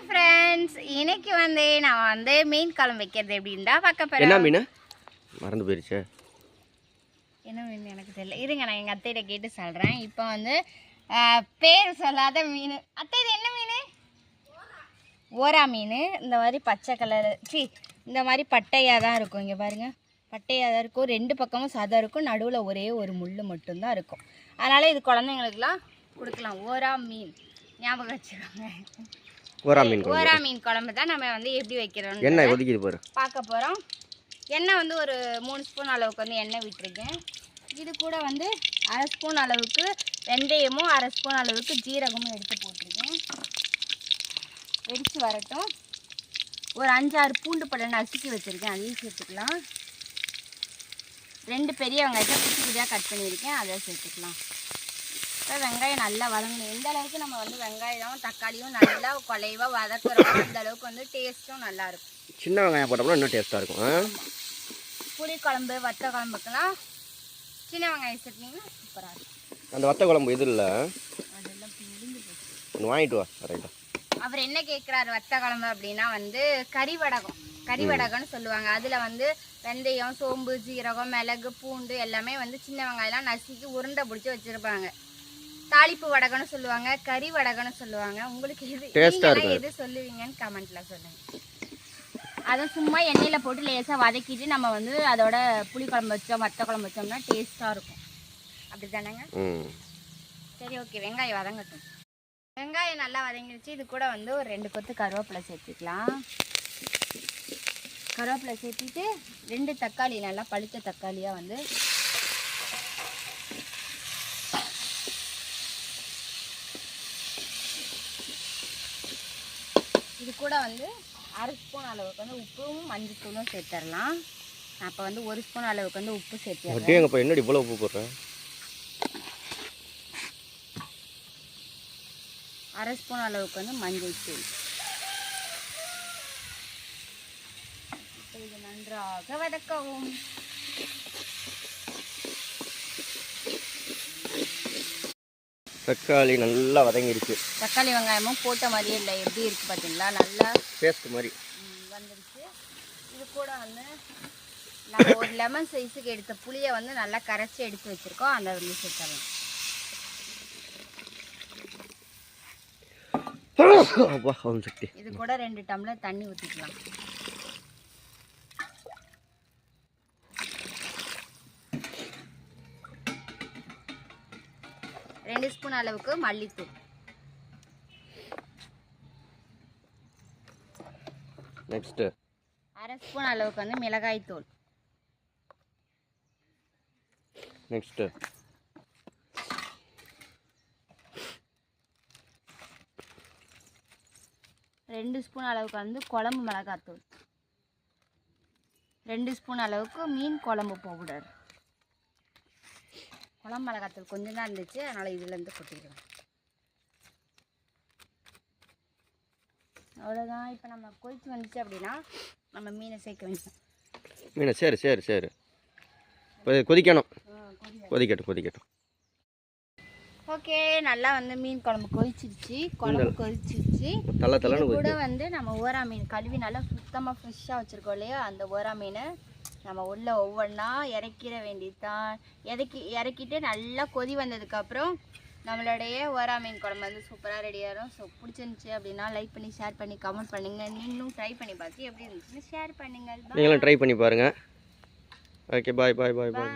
Hi friends இன்னைக்கு வந்து நான் வந்து மீன் குழம்பு வைக்கிறது எப்படின்னா பார்க்க என்ன போகிறேன் மீன்? மறந்து போயிருச்சே. என்ன மீன் எனக்கு தெரியல. இருங்க நான் எங்கள் அத்தைகிட்ட கேட்டு சொல்கிறேன் இப்போ வந்து பேர் சொல்லாத மீன். அத்தை இது என்ன மீன்? ஓரா மீன். இந்த மாதிரி பச்சை கலர் சி இந்த மாதிரி பட்டையாக தான் இருக்கும். இங்கே பாருங்க. பட்டையாக தான் இருக்கும். ரெண்டு பக்கமும் சதம் இருக்கும். நடுவில் ஒரே ஒரு முள் மட்டும்தான் இருக்கும். அதனால் இது குழந்தைங்களுக்குலாம் கொடுக்கலாம். ஓரா மீன். ஞாபகம் வச்சுக்கோங்க. ஓரா மீன் குழம்பு. ஓரா மீன் குழம்பு தான் நம்ம வந்து எப்படி வைக்கிறோம் எண்ணெய் ஒதுக்கிது பாரு பார்க்க போகிறோம் எண்ணெய் வந்து ஒரு மூணு ஸ்பூன் அளவுக்கு வந்து எண்ணெய் விட்டுருக்கேன். இது கூட வந்து அரை ஸ்பூன் அளவுக்கு வெந்தயமும் அரை ஸ்பூன் அளவுக்கு ஜீரகமும் எடுத்து போட்டிருக்கேன். வெடிச்சு வரட்டும். ஒரு அஞ்சாறு பூண்டு படம் நசுக்கி வச்சுருக்கேன். அதையும் சேர்த்துக்கலாம். ரெண்டு பெரிய வெங்காயத்தை குட்டி குட்டியாக கட் பண்ணியிருக்கேன். அதை சேர்த்துக்கலாம். வெங்காயம் நல்லா வதங்கணும். எந்த அளவுக்கு நம்ம வந்து வெங்காயம் தக்காளியும் நல்லா குலைவாக வதக்குறோமோ அந்த அளவுக்கு வந்து டேஸ்ட்டும் நல்லா இருக்கும். சின்ன வெங்காயம் போட்டோம்னா இன்னும் டேஸ்ட்டாக இருக்கும்? புளி குழம்பு வத்த குழம்புக்கெல்லாம் சின்ன வெங்காயம் சட்னிங்கன்னா சூப்பராக இருக்கும். அந்த வத்த குழம்பு இது இல்லை. வாங்கிட்டு வா ரைட்டா அவர் என்ன கேட்குறாரு வத்த குழம்பு அப்படின்னா வந்து கறி வடகம் கறி வடகம்னு சொல்லுவாங்க. அதில் வந்து வெந்தயம் சோம்பு ஜீரகம் மிளகு பூண்டு எல்லாமே வந்து சின்ன வெங்காயம்லாம் நசுக்கி உருண்டை பிடிச்சி வச்சுருப்பாங்க. தாளிப்பு வடகம்னு சொல்லுவாங்க கறி வடகம்னு சொல்லுவாங்க. உங்களுக்கு எது நீங்கெல்லாம் இருக்கும். எது சொல்லுவீங்கன்னு கமெண்ட்ல சொல்லுங்க. அதை சும்மா எண்ணெயில் போட்டு லேசாக வதக்கிட்டு நம்ம வந்து அதோட புளி குழம்பு வச்சோம் வத்த குழம்பு வச்சோம்னா டேஸ்ட்டாக இருக்கும். அப்படி தானேங்க சரி ஓகே வெங்காயம் வதங்கட்டும். வெங்காயம் நல்லா வதங்கிடுச்சு இது கூட வந்து ஒரு ரெண்டு கொத்து கருவேப்பிலை சேர்த்துக்கலாம். கருவேப்பிலை சேர்த்திட்டு ரெண்டு தக்காளி நல்லா பழுத்த தக்காளியாக வந்து இது கூட வந்து அரை ஸ்பூன் அளவுக்கு வந்து உப்பும் மஞ்சத்தூளும் சேர்த்துடலாம் நான் அப்போ வந்து ஒரு ஸ்பூன் அளவுக்கு வந்து உப்பு எங்கப்பா என்னடி இவ்வளோ உப்பு போடுறேன் அரை ஸ்பூன் அளவுக்கு வந்து மஞ்சள் தூள். இது நன்றாக வதக்கவும். தக்காளி நல்லா வதங்கிடுச்சு. தக்காளி வெங்காயமும் போட்ட மாதிரியே இல்லை. எப்படி இருக்கு பார்த்தீங்களா? நல்லா பேஸ்ட் மாதிரி. வந்துடுச்சு இது கூட வந்து நம்ம ஒரு லெமன் சைஸுக்கு எடுத்த புளியை வந்து நல்லா கரைச்சி எடுத்து வச்சிருக்கோம். அதை வந்து சேர்த்தலாம் இது கூட ரெண்டு டம்ளர் தண்ணி ஊற்றிக்கலாம் ரெண்டு ஸ்பூன் அளவுக்கு மல்லித்தூள். நெக்ஸ்ட்டு. அரை ஸ்பூன் அளவுக்கு வந்து மிளகாய் தூள் நெக்ஸ்ட்டு. ரெண்டு ஸ்பூன் அளவுக்கு வந்து குழம்பு மிளகாத்தூள் ரெண்டு ஸ்பூன் அளவுக்கு மீன் குழம்பு பவுடர். குழம்பு மிளகாத்தூள் கொஞ்சம் தான் இருந்துச்சு அதனால் இதுலேருந்து கொட்டிடுவேன் அவ்வளோதான் இப்போ நம்ம கொதிச்சு வந்துச்சு அப்படின்னா நம்ம மீனை சேர்க்க வேண்டியது மீன் சரி சரி சரி. கொதிக்கணும். கொதிக்கட்டும். கொதிக்கட்டும் ஓகே நல்லா வந்து மீன் குழம்பு கொதிச்சிருச்சு. குழம்பு கொதிச்சிருச்சு. கூட வந்து நம்ம ஓரா மீன் கழுவி நல்லா சுத்தமாக ஃப்ரெஷ்ஷாக வச்சுருக்கோம் இல்லையா? அந்த ஓரா மீனை நம்ம உள்ள ஒவ்வொன்றா இறக்கிற வேண்டியதுதான். இறக்கி இறக்கிட்டு நல்லா கொதி வந்ததுக்கப்புறம் நம்மளுடைய ஓரா மீன் குழம்பு வந்து சூப்பராக ரெடி ஆயிரும். ஸோ பிடிச்சிருந்துச்சி அப்படின்னா லைக் பண்ணி ஷேர் பண்ணி கமெண்ட் பண்ணுங்க. நீங்களும் ட்ரை பண்ணி பார்த்து எப்படி இருந்துச்சுன்னு ஷேர் பண்ணுங்கள். நீங்களும் ட்ரை பண்ணி பாருங்கள் ஓகே பாய் பாய் பாய் பாய்